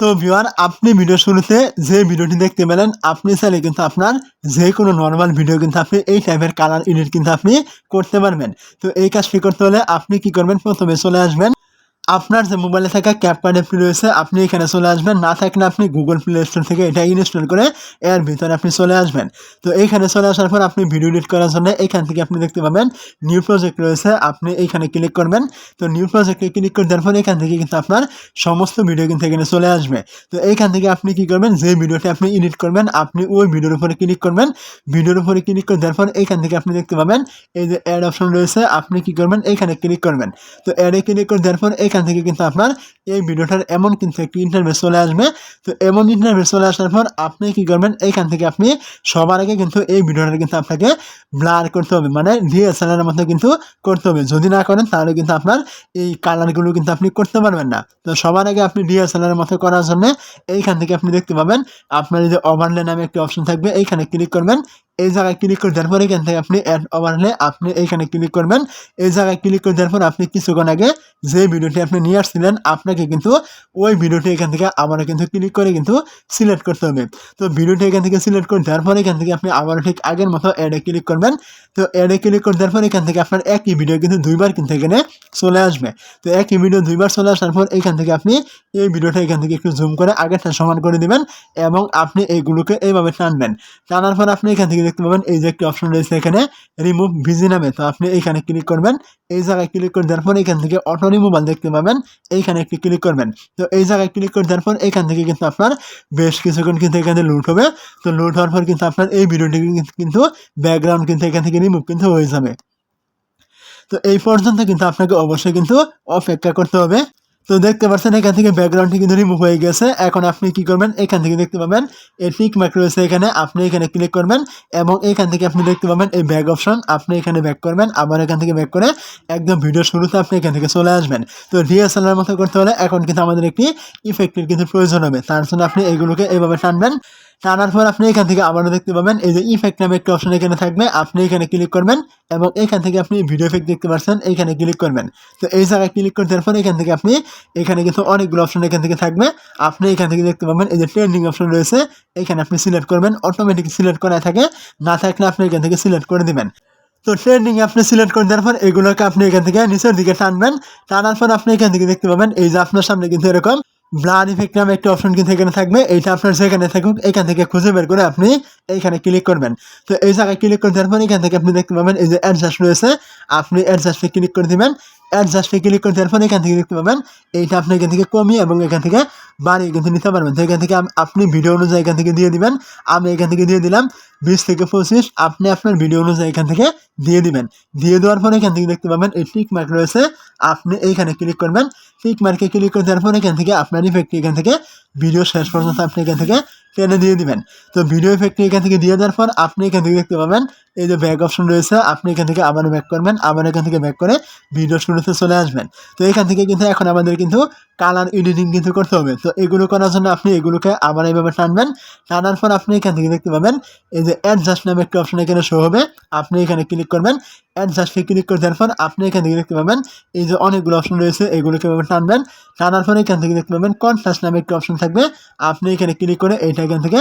তো ভিওয়ার আপনি ভিডিও শুরুতে যে ভিডিওটি দেখতে পেলেন, আপনি চাইলে কিন্তু আপনার যে কোনো নর্মাল ভিডিও কিন্তু আপনি এই টাইপের কালার এডিট কিন্তু আপনি করতে পারবেন। তো এই কাজটি করতে হলে আপনি কি করবেন? প্রথমে চলে আসবেন আপনার যে মোবাইলে থাকা ক্যাপকার্ড অ্যাপটি রয়েছে, আপনি এখানে চলে আসবেন। না থাকলে আপনি গুগল প্লে স্টোর থেকে এটা ইনস্টল করে এর ভিতরে আপনি চলে আসবেন। তো এইখানে চলে আসার পর আপনি ভিডিও এডিট করার জন্য এখান থেকে আপনি দেখতে পাবেন নিউ প্রজেক্ট রয়েছে, আপনি এইখানে ক্লিক করবেন। তো নিউ প্রজেক্টে ক্লিক করে দেওয়ার পর এখান থেকে কিন্তু আপনার সমস্ত ভিডিও কিন্তু এখানে চলে আসবে। তো এইখান থেকে আপনি কি করবেন, যে ভিডিওটি আপনি এডিট করবেন, আপনি ওই ভিডিওর উপরে ক্লিক করবেন। ভিডিওর উপরে ক্লিক করে দেওয়ার পর এখান থেকে আপনি দেখতে পাবেন, এই যে অ্যাড অপশন রয়েছে, আপনি কি করবেন এইখানে ক্লিক করবেন। তো অ্যাডে ক্লিক করে দেওয়ার পর এখান থেকে কিন্তু আপনার এই ভিডিওটার এমন কিন্তু একটি ইন্টারভেস চলে আসবে। তো এমন ইন্টারভেস চলে আসার পর আপনি কি করবেন? এইখান থেকে আপনি সবার আগে কিন্তু এই ভিডিওটা কিন্তু আপনাকে ব্লার করতে হবে। মানে ডিএসএলআর মতো কিন্তু করতে হবে। যদি না করেন, তাহলে কিন্তু আপনার এই কালারগুলো কিন্তু আপনি করতে পারবেন না। তো সবার আগে আপনি ডিএসএলআর মতো করার জন্য এইখান থেকে আপনি দেখতে পাবেন। আপনার যে ওভারলে নামে একটি অপশন থাকবে, এইখানে ক্লিক করবেন। এই জায়গায় ক্লিক করে দেওয়ার পর এখান থেকে আপনি অ্যাড ওভারলে আপনি এইখানে ক্লিক করবেন। এই জায়গায় ক্লিক করে দেওয়ার পর আপনি কিছুক্ষণ আগে যে ভিডিওটি আপনি নিয়ে আসছিলেন, আপনাকে কিন্তু ওই ভিডিওটি এখান থেকে আবারও কিন্তু ক্লিক করে কিন্তু সিলেক্ট করতে হবে। তো ভিডিওটি এখান থেকে সিলেক্ট করে দেওয়ার পর এখান থেকে আপনি আবারও ঠিক আগের মতো অ্যাডে ক্লিক করবেন। তো অ্যাডে ক্লিক করে দেওয়ার পর এখান থেকে আপনার একই ভিডিও কিন্তু দুইবার কিন্তু এখানে চলে আসবে। তো একই ভিডিও দুইবার চলে আসার পর এখান থেকে আপনি এই ভিডিওটা এখান থেকে একটু জুম করে আগেরটা সমান করে দিবেন এবং আপনি এইগুলোকে এইভাবে টানবেন। টানার পর আপনি এখান থেকে দেখতে পাবেন, এই যে একটি অপশন রয়েছে এখানে রিমুভ ভিজি নামে। তো আপনি এইখানে ক্লিক করবেন, এই জায়গায় ক্লিক করে দেওয়ার পর এখান থেকে অটো রিমুভাল দেখতে পাবেন, এইখানে একটি ক্লিক করবেন। তো এই জায়গায় ক্লিক করে দেওয়ার পর এখান থেকে কিন্তু আপনার বেশ কিছুক্ষণ কিন্তু এখানে লুট হবে। তো লুট হওয়ার পর কিন্তু আপনার এই ভিডিওটি কিন্তু ব্যাকগ্রাউন্ড কিন্তু এখান থেকে রিমুভ কিন্তু হয়ে যাবে। তো এই পর্যন্ত কিন্তু আপনাকে অবশ্যই কিন্তু অপেক্ষা করতে হবে। তো দেখতে পাচ্ছেন, এখান থেকে ব্যাকগ্রাউন্ডটি কিন্তু রিমুভ হয়ে গেছে। এখন আপনি কি করবেন? এখান থেকে দেখতে পাবেন, এই টিক মার্ক রয়েছে এখানে। আপনি এখানে ক্লিক করবেন এবং এখান থেকে আপনি দেখতে পাবেন এই ব্যাক অপশন আপনি এখানে ব্যাক করবেন, আবার এখান থেকে ব্যাক করে একদম ভিডিও শুরুতে আপনি এখান থেকে চলে আসবেন। তো ডিএসএলআর মতো করতে হলে এখন কিন্তু আমাদের একটি ইফেক্টের কিন্তু প্রয়োজন হবে। তার জন্য আপনি এগুলোকে এইভাবে টানবেন। টানার পর আপনি এখান থেকে আবারও দেখতে পাবেন, এই যে ইফেক্ট নামে একটা অপশন এখানে থাকবে, আপনি এখানে ক্লিক করবেন এবং এখান থেকে আপনি ভিডিও এফেক্ট দেখতে পাচ্ছেন এখানে ক্লিক করবেন। তো এই জায়গায় ক্লিক করে দেওয়ার পর এখান থেকে আপনি, এখানে কিন্তু অনেকগুলো অপশন এখান থেকে থাকবে। আপনি এখান থেকে দেখতে পাবেন, এই যে ট্রেন্ডিং অপশন রয়েছে, এখানে আপনি সিলেক্ট করবেন অটোমেটিক সিলেক্ট করা থাকে, না থাকলে আপনি এখান থেকে সিলেক্ট করে দিবেন। তো ট্রেন্ডিং আপনি সিলেক্ট করে দেওয়ার পর এগুলোকে আপনি এখান থেকে নিচের দিকে টানবেন, টানার পর আপনি এখান থেকে দেখতে পাবেন, এই যে আপনার সামনে কিন্তু এরকম ব্লাড ইফেক্ট নামে একটা অপশন কিন্তু এখানে থাকবে। এইটা আপনার যেখানে থাকুক এখান থেকে খুঁজে বের করে আপনি এইখানে ক্লিক করবেন। তো এই জায়গায় ক্লিক করে দেওয়ার পর এখান থেকে আপনি দেখতে পাবেন এই যে অ্যাডজাস্ট রয়েছে। আপনি অ্যাডজাস্টে ক্লিক করে দিবেন। অ্যাডজাস্টে ক্লিক করে দেওয়ার পর এখান থেকে দেখতে পাবেন এইটা আপনি এখান থেকে কমিয়ে এবং এখান থেকে বাড়িয়ে কিন্তু নিতে পারবেন তো এখান থেকে আপনি ভিডিও অনুযায়ী এখান থেকে দিয়ে দিবেন আমি এখান থেকে দিয়ে দিলাম বিশ থেকে পঁচিশ আপনি আপনার ভিডিও অনুযায়ী এখান থেকে দিয়ে দিবেন দিয়ে দেওয়ার পর এখান থেকে দেখতে পাবেন এই টিক মার্ক রয়েছে আপনি এইখানে ক্লিক করবেন টিক মার্কে ক্লিক করে দেওয়ার পর এখান থেকে আপনার ইফেক্টটি এখান থেকে ভিডিও শেষ পর্যন্ত আপনি এখান থেকে টেনে দিয়ে দিবেন। তো ভিডিও ইফেক্টটি এখান থেকে দিয়ে দেওয়ার পর আপনি এখান থেকে দেখতে পাবেন, এই যে ব্যাক অপশন রয়েছে, আপনি এখান থেকে আবার ব্যাক করবেন আবার এখান থেকে ব্যাক করে ভিডিও শুরুতে চলে আসবেন। তো এখান থেকে কিন্তু এখন আমাদের কিন্তু কালার এডিটিং কিন্তু করতে হবে। তো এগুলো করার জন্য আপনি এগুলোকে আবার এইভাবে টানবেন। টানার পর আপনি এখান থেকে দেখতে পাবেন, এই যে অ্যাডজাস্ট নামে একটা অপশন এখানে শো হবে। আপনি এখানে ক্লিক করবেন। অ্যাডজাস্টে ক্লিক করে দেওয়ার পর আপনি এখান থেকে দেখতে পাবেন, এই যে অনেকগুলো অপশন রয়েছে, এগুলোকে এভাবে টানবেন। টানার পর এখান থেকে দেখতে পাবেন কন্ট্রাস্ট নামে একটা অপশন থাকবে। আপনি এখানে ক্লিক করে এইটা এখান থেকে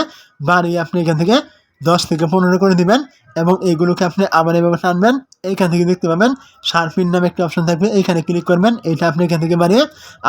বাড়িয়ে আপনি এখান থেকে দশ থেকে পনেরো করে দিবেন এবং এইগুলোকে আপনি আবার এভাবে টানবেন। এইখান থেকে দেখতে পাবেন শার্পিন নামে একটি অপশন থাকবে। এইখানে ক্লিক করবেন। এইটা আপনি এখান থেকে বাড়িয়ে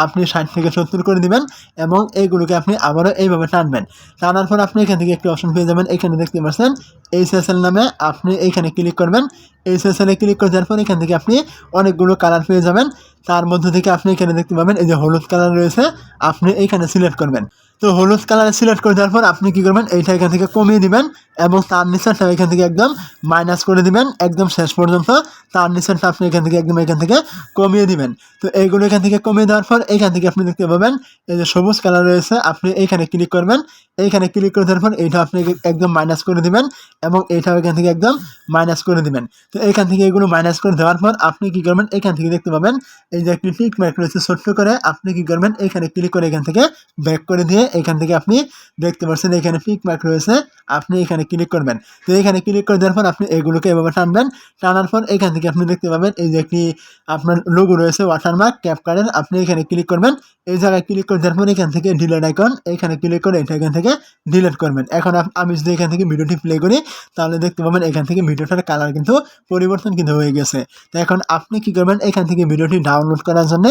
আপনি ষাট থেকে সত্তর করে দিবেন এবং এইগুলোকে আপনি আবারও এইভাবে টানবেন। টানার পর আপনি এখান থেকে একটি অপশন পেয়ে যাবেন। এখানে দেখতে পাচ্ছেন এইচএসএল নামে আপনি এইখানে ক্লিক করবেন। এইচএসএলে ক্লিক করে দেওয়ার পর এখান থেকে আপনি অনেকগুলো কালার পেয়ে যাবেন। তার মধ্যে থেকে আপনি এখানে দেখতে পাবেন এই যে হলুদ কালার রয়েছে, আপনি এইখানে সিলেক্ট করবেন। তো হলুদ কালারে সিলেক্ট করে দেওয়ার পর আপনি কী করবেন? এইটা এখান থেকে কমিয়ে দিবেন। এবং তার নিচেরটা এখান থেকে একদম মাইনাস করে দিবেন, একদম শেষ পর্যন্ত তার নিচেরটা আপনি এখান থেকে একদম এখান থেকে কমিয়ে দিবেন। তো এইগুলো এখান থেকে কমিয়ে দেওয়ার পর এখান থেকে আপনি দেখতে পাবেন, এই যে সবুজ কালার রয়েছে, আপনি এইখানে ক্লিক করবেন। এইখানে ক্লিক করে দেওয়ার পর এইটা আপনি একদম মাইনাস করে দিবেন এবং এইটাও এখান থেকে একদম মাইনাস করে দিবেন। তো এখান থেকে এগুলো মাইনাস করে দেওয়ার পর আপনি কি করবেন, এখান থেকে দেখতে পাবেন, এই যে একটি টিক মার্ক রয়েছে ছোট্ট করে, আপনি কি করবেন, এখানে ক্লিক করে এখান থেকে ব্যাক করে দিয়ে এখান থেকে আপনি দেখতে পাচ্ছেন এখানে টিক মার্ক রয়েছে আপনি এখানে ক্লিক করবেন। তো এখানে ক্লিক করে দেওয়ার পর আপনি এগুলোকে এভাবে টানবেন। টানার পর এখান থেকে আপনি দেখতে পাবেন এই যে একটি আপনার লোগো রয়েছে ওয়াটারমার্ক ক্যাপ কার্ডের আপনি এখানে ক্লিক করবেন। এই জায়গায় ক্লিক করে দেওয়ার পর এখান থেকে ডিলেট আইকন এখানে ক্লিক করে এটা এখান থেকে ডিলেট করবেন। এখন আমি যদি এখান থেকে ভিডিওটি প্লে করি, তাহলে দেখতে পাবেন এখান থেকে ভিডিওটার কালার কিন্তু পরিবর্তন কিন্তু হয়ে গেছে। তো এখন আপনি কি করবেন, এখান থেকে ভিডিওটি ডাউনলোড করার জন্য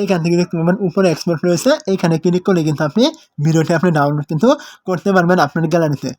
এইখান থেকে দেখতে পাবেন উপরে এক্সপোর্ট রয়েছে। এইখানে ক্লিক করলে কিন্তু আপনি ভিডিওটি আপনি ডাউনলোড কিন্তু করতে পারবেন আপনার গ্যালারিতে